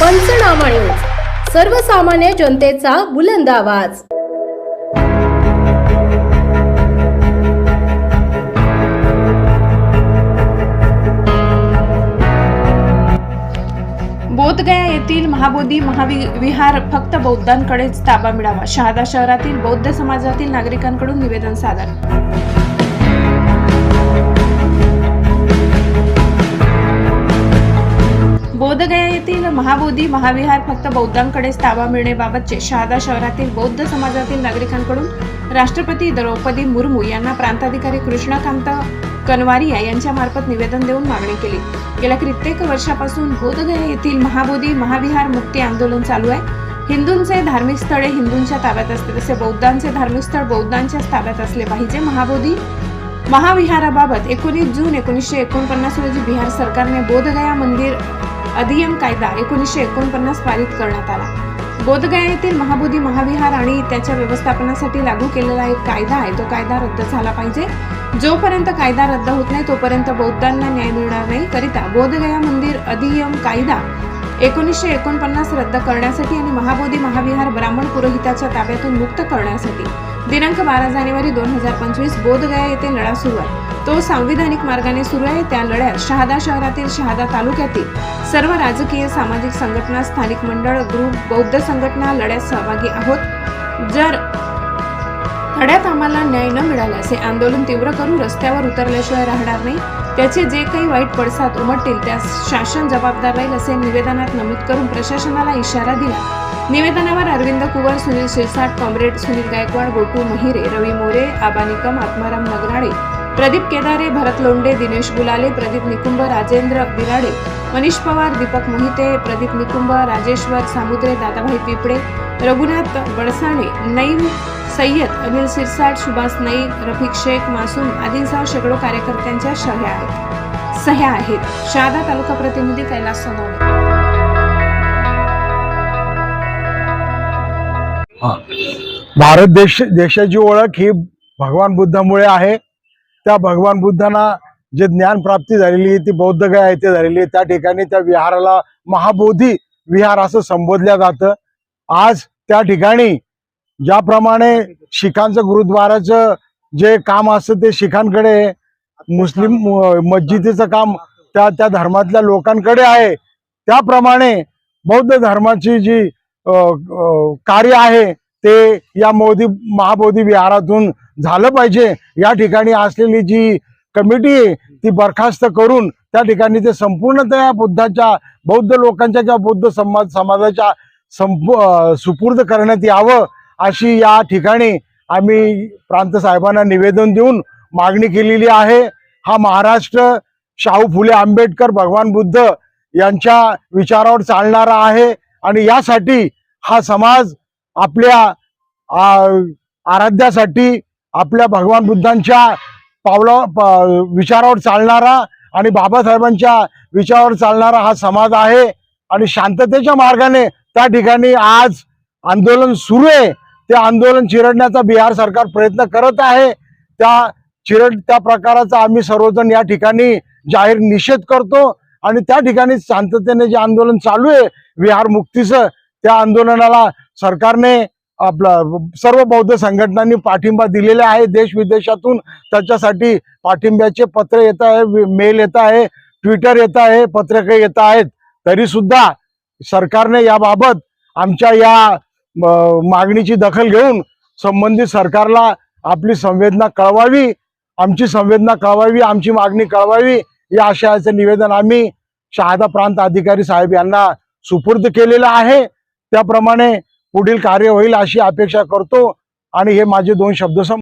पंचनामा न्यूज सर्वसामान्य जनतेचा बुलंद आवाज. बोधगया येथील महाबोधी महाविहार फक्त बौद्धांकडेच ताबा मिळावा. शहादा शहरातील बौद्ध समाजातील नागरिकांकडून निवेदन सादर. बोधगया येथील महाबोधी महाविहार फक्त बौद्धांकडेच ताबा मिळण्याबाबतचे शहादा शहरातील बौद्ध समाजातील नागरिकांकडून राष्ट्रपती द्रौपदी मुर्मू यांना प्रांताधिकारी कृष्णकांत कनवारिया यांच्यामार्फत निवेदन देऊन मागणी केली. गेल्या कित्येक वर्षापासून बोधगया येथील महाबोधी महाविहार मुक्ती आंदोलन चालू आहे. हिंदूंचे धार्मिक स्थळे हिंदूंच्या ताब्यात असते तसे बौद्धांचे धार्मिक स्थळ बौद्धांच्याच ताब्यात असले पाहिजे. महाबोधी महाविहाराबाबत एकोणीस जून एकोणीसशे एकोणपन्नास रोजी बिहार सरकारने बोधगया मंदिर अधियम कायदा एकोणीसशे एकोणपन्नास पारित करण्यात आला. बोधगया येथील महाबोधी महाविहार आणि त्याच्या व्यवस्थापनासाठी लागू केलेला एक कायदा आहे तो कायदा रद्द झाला पाहिजे. जोपर्यंत कायदा रद्द होत नाही तोपर्यंत बौद्धांना न्याय मिळणार नाही. करिता बोधगया मंदिर अधियम कायदा एकोणीसशे एकोणपन्नास रद्द करण्यासाठी आणि महाबोधी महाविहार ब्राह्मण पुरोहिताच्या ताब्यातून मुक्त करण्यासाठी दिनांक बारा जानेवारी दोन हजार पंचवीस बोधगया येथे लढा सुरू आहे. तो सांविधानिक मार्गाने सुरू आहे. त्या लढ्यात शहादा शहरातील शहादा तालुक्यातील सर्व राजकीय सामाजिक संघटना स्थानिक मंडळ ग्रुप बौद्ध संघटना लढ्यात सहभागी आहोत. जर लढ्यात आम्हाला न्याय न मिळाल्यास हे आंदोलन तीव्र करून रस्त्यावर उतरल्याशिवाय राहणार नाही. त्याचे जे काही वाईट पडसाद उमटतील त्यास शासन जबाबदार राहील असे निवेदनात नमूद करून प्रशासनाला इशारा दिला. निवेदनावर अरविंद कुवर सुनील शिरसाट कॉम्रेड सुनील गायकवाड गोटू महिरे रवी मोरे आबा निकम आत्माराम नगराडे प्रदीप केदारे भरत लोंडे दिनेश गुलाले प्रदीप निकुंभ राजेंद्र बिराडे मनीष पवार दीपक मोहिते प्रदीप निकुंभ राजेश्वर सामुद्रे दादाभाई पिपळे रघुनाथ बडसाणे नईम सय्यद अनिल सिरसाट सुभाष नाईक रफिक शेख मासूम आदींसह शेकडो कार्यकर्त्यांच्या शह्या आहेत. सह्या आहेत. शहादा तालुका प्रतिनिधी कैलास सोनवणे. भारत देश देशाची ओळख ही भगवान बुद्धामुळे आहे. त्या भगवान बुद्धांना जे ज्ञान प्राप्ती झालेली आहे ती बौद्ध गया येथे झालेली आहे त्या ठिकाणी त्या विहाराला महाबोधी विहार असं संबोधल्या जातं. आज त्या ठिकाणी ज्याप्रमाणे शिखांचं गुरुद्वाराचं जे काम असतं ते शिखांकडे मुस्लिम मस्जिदीचं काम त्या त्या धर्मातल्या लोकांकडे आहे. त्याप्रमाणे बौद्ध धर्माची जी कार्य आहे ते या मोदी महाबोधी विहारातून झालं पाहिजे. या ठिकाणी असलेली जी कमिटी आहे ती बरखास्त करून त्या ठिकाणी ते संपूर्णतः बुद्धाच्या बौद्ध लोकांच्या किंवा बौद्ध समाज समाजाच्या संपू सुपूर्द करण्यात यावं अशी या ठिकाणी आम्ही प्रांत साहेबांना निवेदन देऊन मागणी केलेली आहे. हा महाराष्ट्र शाहू फुले आंबेडकर भगवान बुद्ध यांच्या विचारावर चालणारा आहे. आणि यासाठी हा समाज आपल्या आराध्यासाठी आपल्या भगवान बुद्धांच्या पावला विचारावर चालणारा आणि बाबासाहेबांच्या विचारावर चालणारा हा समाज आहे. आणि शांततेच्या मार्गाने त्या ठिकाणी आज आंदोलन सुरू आहे. ते आंदोलन चिरडण्याचा बिहार सरकार प्रयत्न करत आहे. त्या चिरड त्या प्रकाराचा आम्ही सर्वजण या ठिकाणी जाहीर निषेध करतो. आणि त्या ठिकाणी शांततेने जे आंदोलन चालू आहे विहार मुक्तीचं त्या आंदोलनाला सरकारने आपला सर्व बौद्ध संघटनांनी पाठिंबा दिलेला आहे. देश विदेशातून त्याच्यासाठी पाठिंब्याचे पत्र येत आहे मेल येत आहे ट्विटर येत आहे पत्रके येत आहेत. तरी सुद्धा सरकारने याबाबत आमच्या या म, मागणीची दखल घेऊन संबंधित सरकारला आपली संवेदना कळवावी आमची संवेदना कळवावी आमची मागणी कळवावी या आशयाचं निवेदन आम्ही शहादा प्रांत अधिकारी साहेब यांना सुपूर्द केलेलं आहे. त्याप्रमाणे पुढील कार्य होईल अशी अपेक्षा करतो. आणि हे माझे दोन शब्द सम